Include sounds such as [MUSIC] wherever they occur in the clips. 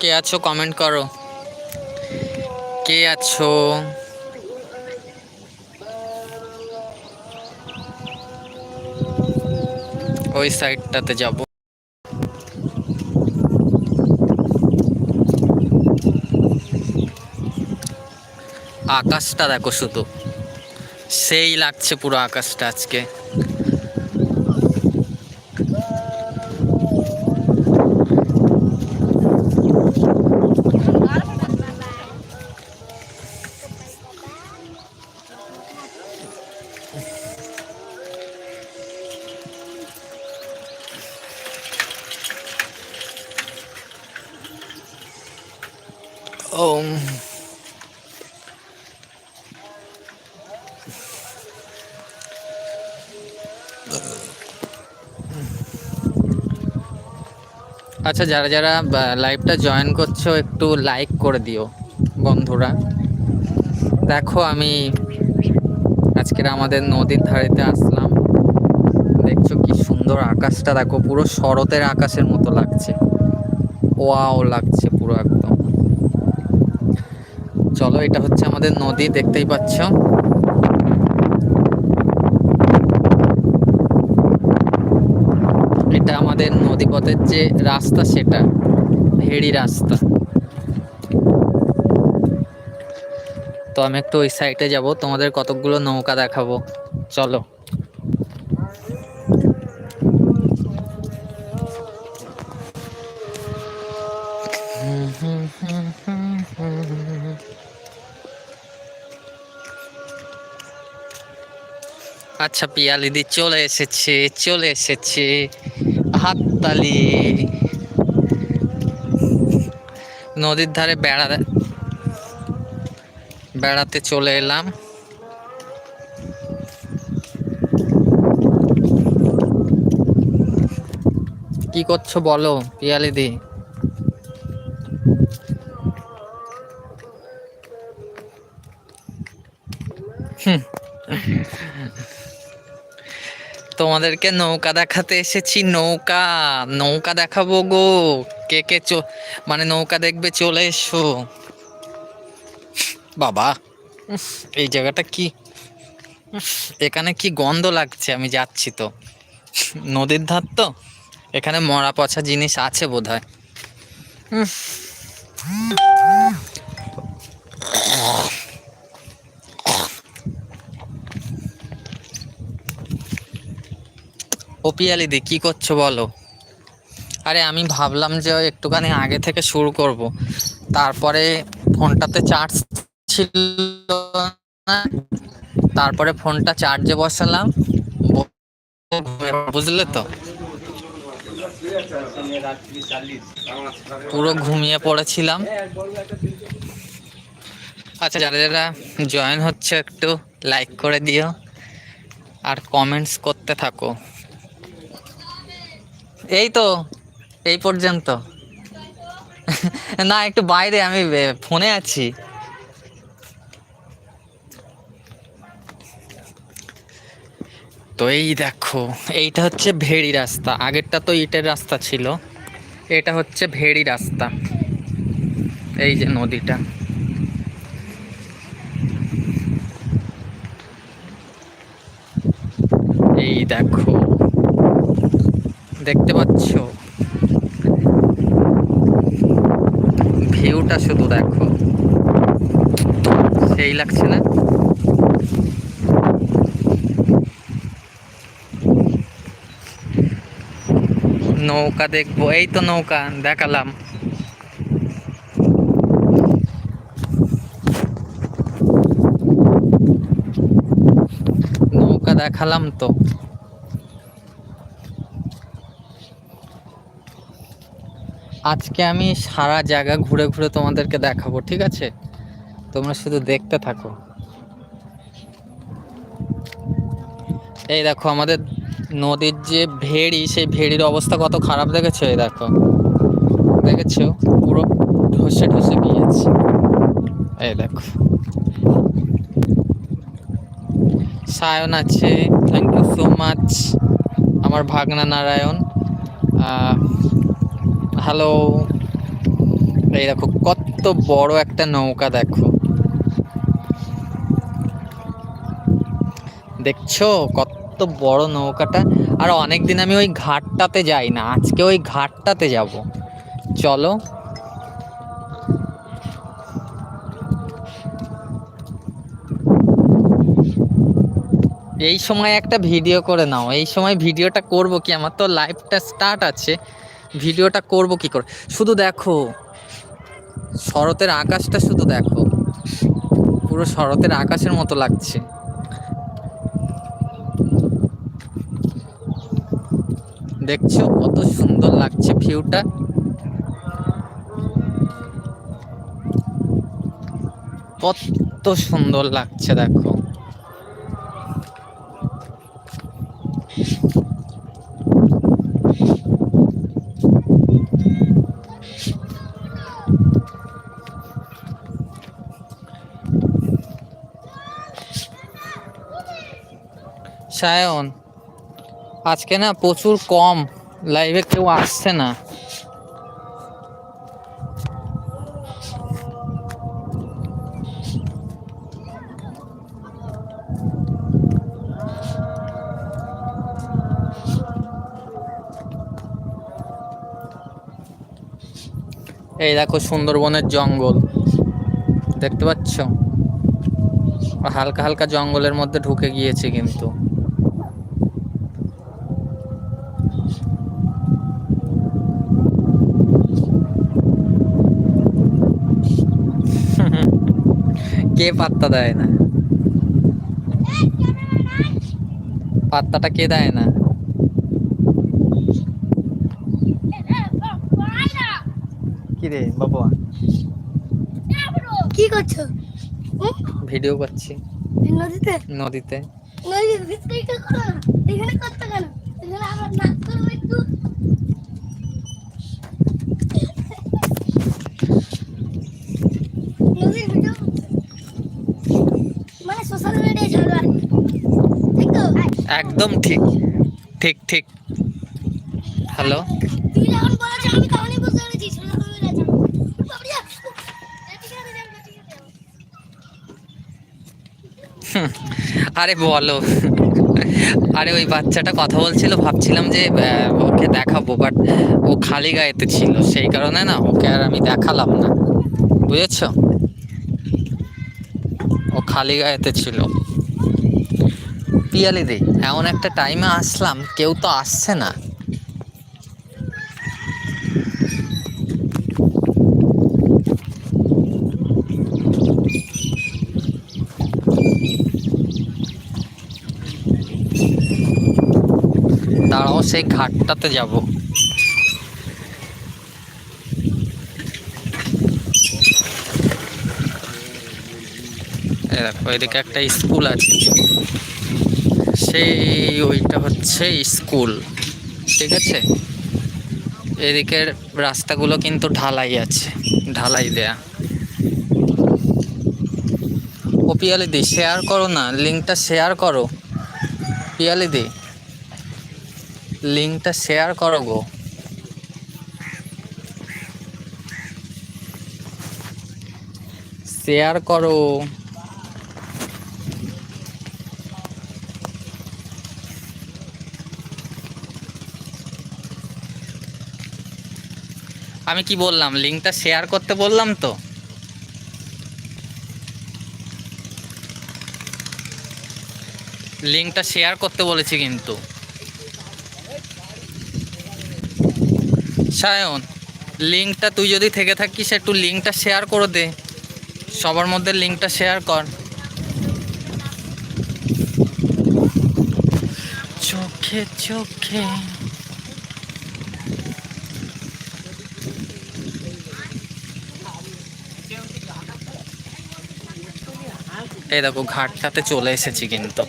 কে আছো? কমেন্ট করো। কে আছো? ওই সাইডটাতে যাব। আকাশটা দেখো শুধু। সেই লাগছে পুরো আকাশটা আজকে। ও আচ্ছা যারা যারা লাইভটা জয়েন করছ, একটু লাইক করে দিও, বন্ধুরা। দেখো, আমি আজকের আমাদের নদীর ধারেতে আসলাম। দেখছ কি সুন্দর আকাশটা, দেখো, পুরো শরতের আকাশের মতো লাগছে। ওয়াও লাগছে পুরো একদম। চলো, এটা হচ্ছে আমাদের নদী, দেখতেই পাচ্ছ। এটা আমাদের নদীপথের যে রাস্তা, সেটা হেড়ি রাস্তা। তো আমি একটু ওই সাইডে যাব, তোমাদের কতকগুলো নৌকা দেখাবো। চলো। আচ্ছা পিয়ালিদি, চলে এসেছে চলে এসেছে। হাততালি। নদীর ধারে বেড়া বেড়াতে চলে এলাম। কি করছ বলো পিয়ালিদি? হুম। তোমাদেরকে নৌকা দেখাতে এসেছি, নৌকা নৌকা দেখাবো গো। কে কে মানে নৌকা দেখবে চলে এসো। বাবা, এই জায়গাটা কি? এখানে কি গন্ধ লাগছে? আমি যাচ্ছি তো। নদীর ধার তো? এখানে মরা পচা জিনিস আছে বোধ হয় ও পিয়ালিদি কি করছ বলো? আরে আমি ভাবলাম যে একটুখানি আগে থেকে শুরু করব। তারপরে ফোনটাতে চার্জ ছিল না। তারপরে ফোনটা চার্জে বসালাম। বুঝলে তো? পুরো ঘুমিয়ে পড়েছিলাম। আচ্ছা যারা যারা জয়েন হচ্ছে একটু লাইক করে দিও। আর কমেন্টস করতে থাকো। এই তো এই পর্যন্ত। না, একটু বাইরে, আমি ফোনে আছি। তো এই দেখো, এইটা হচ্ছে ভেড়ি রাস্তা। আগেরটা তো ইটের রাস্তা ছিল। এটা হচ্ছে ভেড়ি রাস্তা। এই যে নদীটা। এই দেখো। দেখতে পাচ্ছ? ভিউটা শুধু দেখো। সেই লাগছে না? নৌকা দেখব। এই তো নৌকা, দেখালাম। নৌকা দেখালাম তো। আজকে আমি সারা জায়গা ঘুরে ঘুরে তোমাদেরকে দেখাবো, ঠিক আছে? তোমরা শুধু দেখতে থাকো। এই দেখো, আমাদের নদীর যে ভেড়ি, সেই ভেড়ির অবস্থা কত খারাপ দেখেছ? এই দেখো। দেখেছ? পুরো ঢসে ঢসে গিয়েছে। এই দেখো। সায়ন আছে থ্যাংক ইউ সো মাচ আমার আমার ভাগনা নারায়ণ হ্যালো। এই দেখো, কত বড় একটা নৌকা দেখো। দেখছ? কত বড় নৌকাটা। আর অনেক দিন আমি ওই ঘাটটাতে যাই না, আজকে ওই ঘাটটাতে যাব। চলো। এই সময় একটা ভিডিও করে নাও। এই সময় ভিডিওটা করব কি? আমার তো লাইভটা স্টার্ট আছে। ভিডিওটা করব কি করে? শুধু দেখো, শরতের আকাশটা শুধু দেখো। পুরো শরতের আকাশের মতো লাগছে। দেখছ কত সুন্দর লাগছে ভিউটা? কত সুন্দর লাগছে, দেখো। সায়ন, আজকে না প্রচুর কম লাইভে কেউ আসছে না। এই দেখো সুন্দরবনের জঙ্গল, দেখতে পাচ্ছ? হালকা হালকা জঙ্গলের মধ্যে ঢুকে গিয়েছে কিন্তু। কে পাত্তা দেয় না? পাত্তাটা কে দেয় না? কি রে বাবা? কি করছ? ভিডিও করছি। নদীতে? নদীতে। নদীর ভিতরে করো? এখানে করতে কেন? এখানে নাচ করব একটু নদীর ভিডিও মানে সোশ্যাল মিডিয়ায় ছাড়ো আর কি। ঠিক তো একদম ঠিক ঠিক ঠিক। হ্যালো। আরে বলো। আরে ওই বাচ্চাটা কথা বলছিল, ভাবছিলাম যে ওকে দেখাবো বাট ও খালি গায়েতে ছিল, সেই কারণে না, ওকে আর আমি দেখালাম না। বুঝেছ? ও খালি গায়েতে ছিল। পিয়ালি দি এমন একটা টাইমে আসলাম, কেউ তো আসছে না। দাঁড়াও, সেই ঘাটটাতে যাব। দেখো, এদিকে একটা স্কুল আছে। সেই ওইটা হচ্ছে স্কুল, ঠিক আছে? এদিকের রাস্তাগুলো কিন্তু ঢালাই আছে, ঢালাই দেয়া। ও পিয়ালি দি শেয়ার করো না লিঙ্কটা শেয়ার করো। পিয়ালি দি লিঙ্কটা শেয়ার করো গো। শেয়ার করো। আমি কি বললাম? লিঙ্কটা শেয়ার করতে বললাম তো। লিঙ্কটা শেয়ার করতে বলেছি কিন্তু। সায়ন, লিঙ্কটা তুই যদি থেকে থাকিস, একটু লিঙ্কটা শেয়ার করে দে। সবার মধ্যে লিঙ্কটা শেয়ার কর। চোখে চোখে এই দেখো, ঘাটটাতে চলে এসেছি কিন্তু।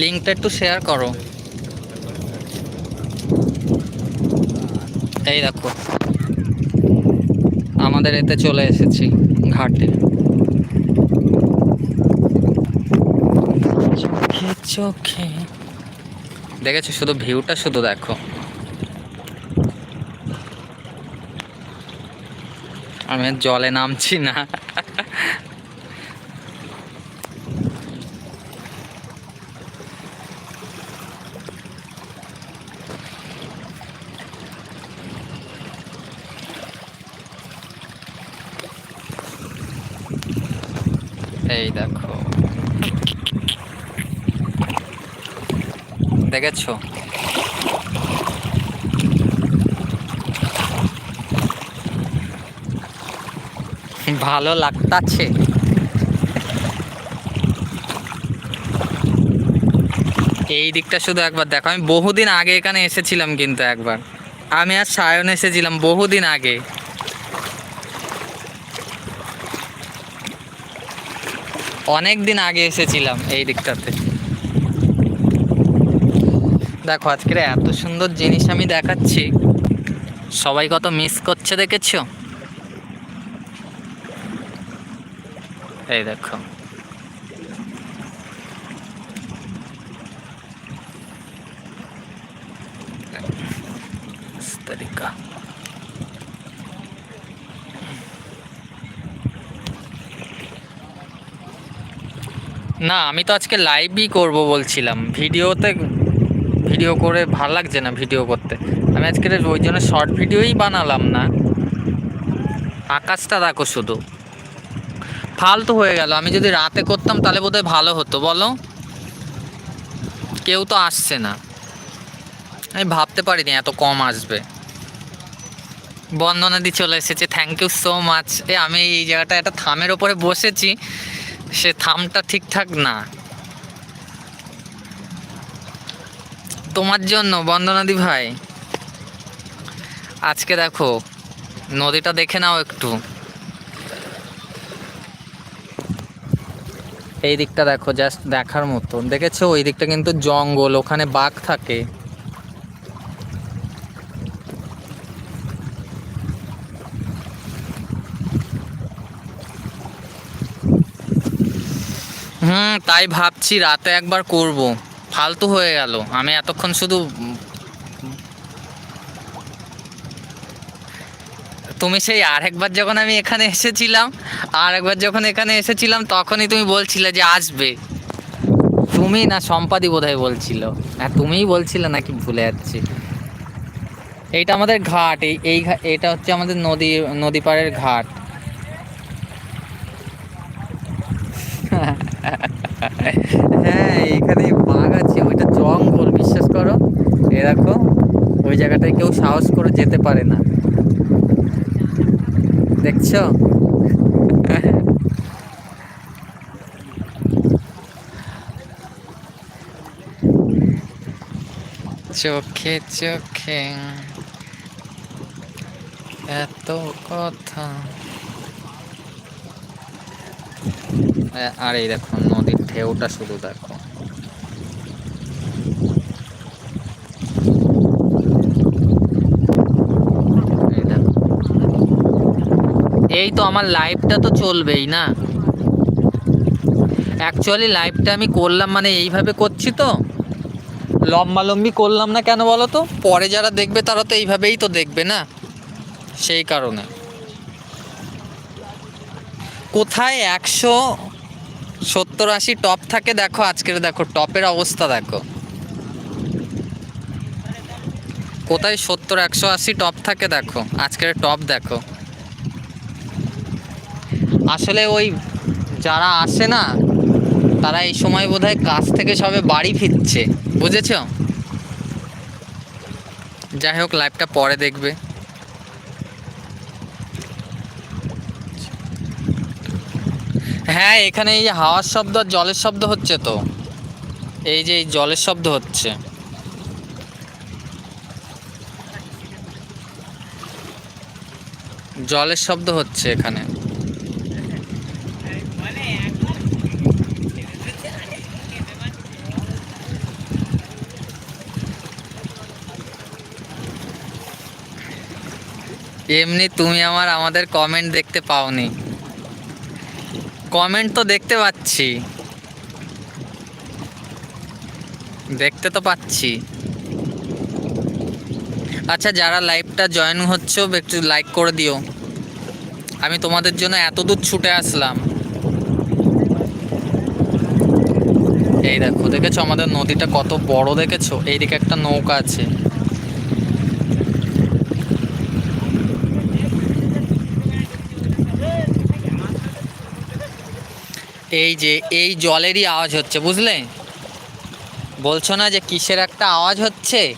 লিঙ্কটা একটু শেয়ার করো। এই দেখো, আমাদের এতে চলে এসেছি, ঘাটে। চোখে। দেখেছ শুধু ভিউটা শুধু দেখো। আমি জলে নামছি না। এই দেখো। দেখেছ? ভালো লাগতাছে। এই দিকটা শুধু একবার দেখো। আমি বহুদিন আগে এখানে এসেছিলাম কিন্তু একবার। আমি আর সায়ন এসেছিলাম বহুদিন আগে। অনেক দিন আগে এসেছিলাম এই দিকটাতে। দেখো আজকের এত সুন্দর জিনিস আমি দেখাচ্ছি সবাই কত মিস করছে দেখেছো এই দেখো इस तरीका না আমি তো আজকে লাইভই করব বলছিলাম ভিডিওতে ভিডিও করে ভালো লাগছে না ভিডিও করতে। আমি আজকে ওই জন্য শর্ট ভিডিওই বানালাম না। আকাশটা দেখো শুধু। ফালতু হয়ে গেল। আমি যদি রাতে করতাম তাহলে বোধহয় ভালো হতো, বলো? কেউ তো আসছে না। আমি ভাবতে পারিনি এত কম আসবে। বন্দনা বন্দনাদি চলে এসেছে থ্যাংক ইউ সো মাচ এ, আমি এই জায়গাটা একটা থামের ওপরে বসেছি। সে থামটা ঠিকঠাক না। তোমার জন্য, বন্দনাদি ভাই। আজকে দেখো, নদীটা দেখে নাও একটু। এই দিকটা দেখো জাস্ট দেখার মতো দেখেছ? ওই দিকটা কিন্তু জঙ্গল, ওখানে বাঘ থাকে। হুম, তাই ভাবছি রাতে একবার করব। ফালতু হয়ে গেল। আমি এতক্ষণ শুধু তুমি সেই আরেকবার যখন আমি এখানে এসেছিলাম আর একবার যখন এখানে এসেছিলাম, তখনই তুমি বলছিলে যে আসবে। তুমি না সম্পাদি বোধহয় বলছিল। হ্যাঁ তুমিই বলছিলে নাকি ভুলে যাচ্ছি। এইটা আমাদের ঘাট, এই এই এটা হচ্ছে আমাদের নদী নদী পাড়ের ঘাট। [LAUGHS] হ্যাঁ এখানে বাঘ আছে ওইটা জঙ্গল বিশ্বাস করো এ ওই জায়গাটায় কেউ সাহস করে যেতে পারে না। দেখছ? চোখে চোখে এত কথা। আর, এই দেখো, নদীর ঢেউটা শুধু দেখো এই দেখো। এই তো আমার লাইভটা তো চলবেই, না? অ্যাকচুয়ালি লাইভটা আমি করলাম মানে এইভাবে করছি তো। লম্বালম্বি করলাম না কেন বলো তো? পরে যারা দেখবে তারা তো এইভাবেই তো দেখবে, না? সেই কারণে। কোথায় একশো সত্তর আশি টপ থাকে দেখো, আজকের দেখো, টপের অবস্থা দেখো। কোথায় সত্তর একশো আশি টপ থাকে দেখো, আজকের টপ দেখো। আসলে ওই যারা আসে না, তারা এই সময় বোধহয় কাজ থেকে সবে বাড়ি ফিরছে, বুঝেছ? যাই হোক লাইভটা পরে দেখবে। হ্যাঁ এখানে এই যে হাওয়ার শব্দ আর জলের শব্দ হচ্ছে তো। এই যে এই জলের শব্দ হচ্ছে। জলের শব্দ হচ্ছে এখানে। এমনি তুমি আমার, আমাদের কমেন্ট দেখতে পাওনি। কমেন্ট তো দেখতে পাচ্ছি। দেখতে তো পাচ্ছি। আচ্ছা যারা লাইভটা জয়েন হচ্ছে, একটু লাইক করে দিও। আমি তোমাদের জন্য এত দূর ছুটে আসলাম। এই দেখো, দেখেছ আমাদের নদীটা কত বড় দেখেছ? এইদিকে একটা নৌকা আছে। এই যে, এই জলেরই আওয়াজ হচ্ছে, বুঝলে? বলছো না যে কিসের একটা আওয়াজ হচ্ছে?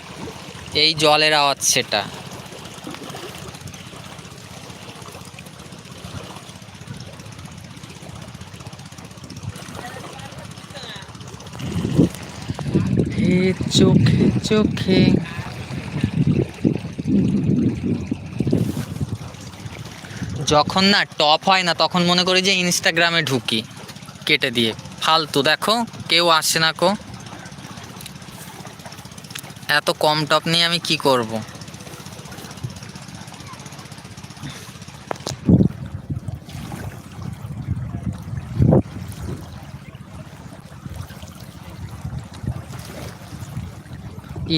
এই জলের আওয়াজ সেটা। চোখে চোখে। যখন না টপ হয় না, তখন মনে করি যে ইনস্টাগ্রামে ঢুকি। কেটে দিয়ে। ফালতু, দেখো, কেউ আসে না কো। এত কম টপ নিয়ে আমি কি করব?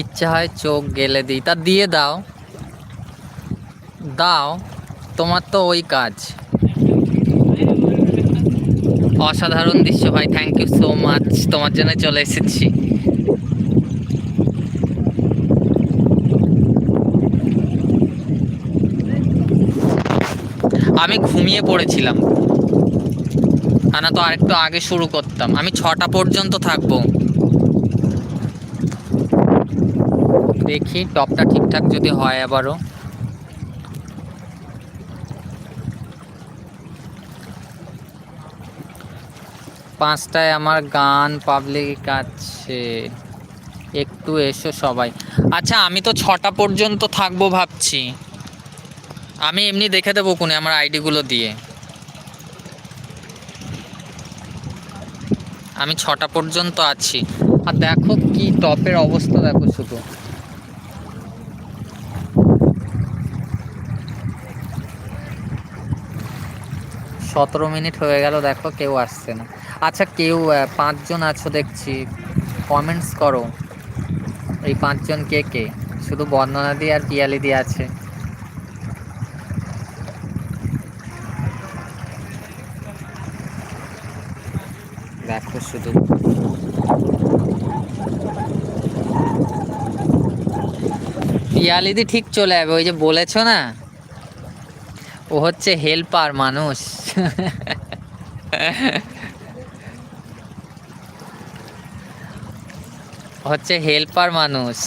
ইচ্ছা হয় চোখ গেলে দিই। তা দিয়ে দাও। দাও, তোমার তো ওই কাজ। অসাধারণ দৃশ্য, ভাই। থ্যাংক ইউ সো মাচ তোমার জন্য চলে এসেছি। আমি ঘুমিয়ে পড়েছিলাম। না তো আরেকটু আগে শুরু করতাম। আমি ছটা পর্যন্ত থাকব। দেখি, টপটা ঠিকঠাক যদি হয় আবারও। পাঁচটায় আমার গান পাবলিক আছে। একটু এসো সবাই। আচ্ছা আমি তো ছটা পর্যন্ত থাকব ভাবছি। আমি এমনি দেখে দেবো কোনে আমার আইডিগুলো দিয়ে। আমি ছটা পর্যন্ত আছি। আর দেখো কি টপের অবস্থা, দেখো শুধু। সতেরো মিনিট হয়ে গেল, দেখো কেউ আসছে না। আচ্ছা কেউ পাঁচজন আছো দেখছি। কমেন্টস করো। এই পাঁচজন কে কে? শুধু বর্ণনা দিয়ে আর পিয়ালি দিয়ে আছে। দেখো শুধু। পিয়ালিদি ঠিক চলে যাবে, ওই যে বলেছ না? ও হচ্ছে হেল্পার মানুষ। [LAUGHS] হচ্ছে হেল্পার মানুষ।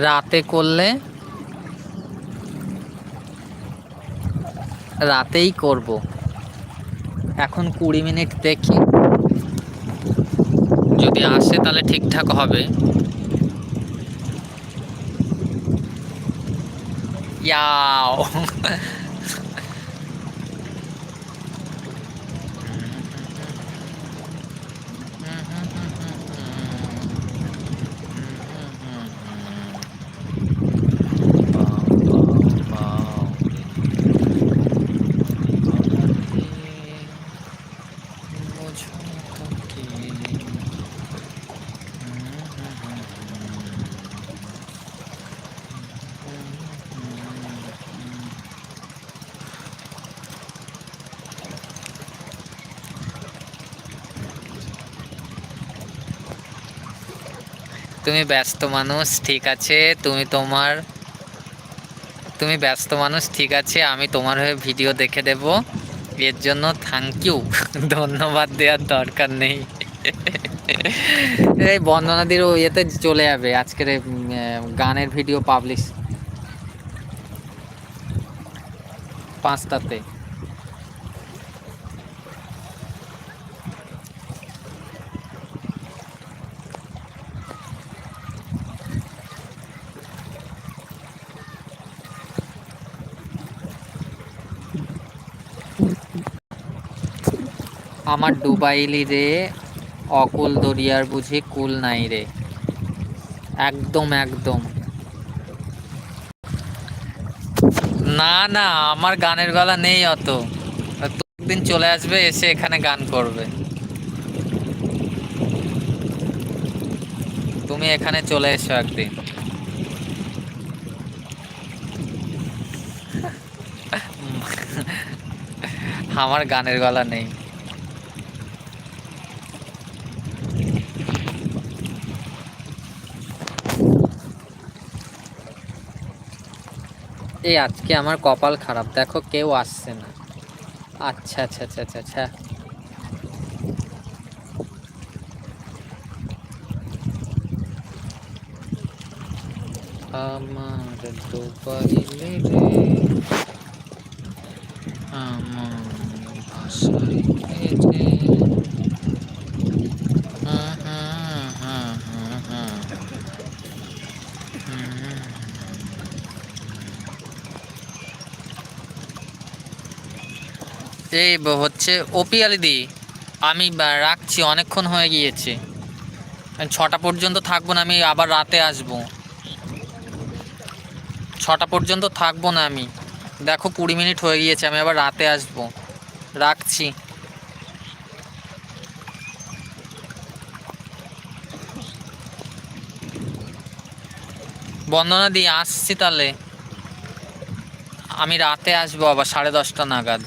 রাতে করলে? রাতেই করব। এখন কুড়ি মিনিট দেখি। যদি আসে তাহলে ঠিকঠাক হবে। ইয়াও। তুমি ব্যস্ত মানুষ, ঠিক আছে। তুমি তোমার, তুমি ব্যস্ত মানুষ, ঠিক আছে। আমি তোমার হয়ে ভিডিও দেখে দেব। এর জন্য থ্যাংক ইউ [LAUGHS] ধন্যবাদ দেওয়ার দরকার নেই। এই বন্দনাদির ইয়েতে চলে যাবে। আজকের গানের ভিডিও পাবলিশ পাঁচটাতে। আমার ডুবাইলি রে, অকুল দরিয়ার বুঝি কুল নাই রে। একদম একদম। না না, আমার গানের গলা নেই অত। একদিন চলে আসবে, এসে এখানে গান করবে। তুমি এখানে চলে এসো একদিন। আমার গানের গলা নেই। এই আজকে আমার কপাল খারাপ। দেখো, কেউ আসছে না। আচ্ছা আচ্ছা আচ্ছা আচ্ছা আচ্ছা। আমার দুপারিলে রে, আমার ভাষায় রে হুম হুম হুম হুম হুম হুম এই হচ্ছে ওপিয়ালি দি, আমি রাখছি, অনেকক্ষণ হয়ে গিয়েছে। ছটা পর্যন্ত থাকব না, আমি আবার রাতে আসব। ছটা পর্যন্ত থাকব না আমি। দেখো, কুড়ি মিনিট হয়ে গিয়েছে, আমি আবার রাতে আসব। রাখছি। বন্দনা দি, আসছি তাহলে। আমি রাতে আসব আবার সাড়ে দশটা নাগাদ।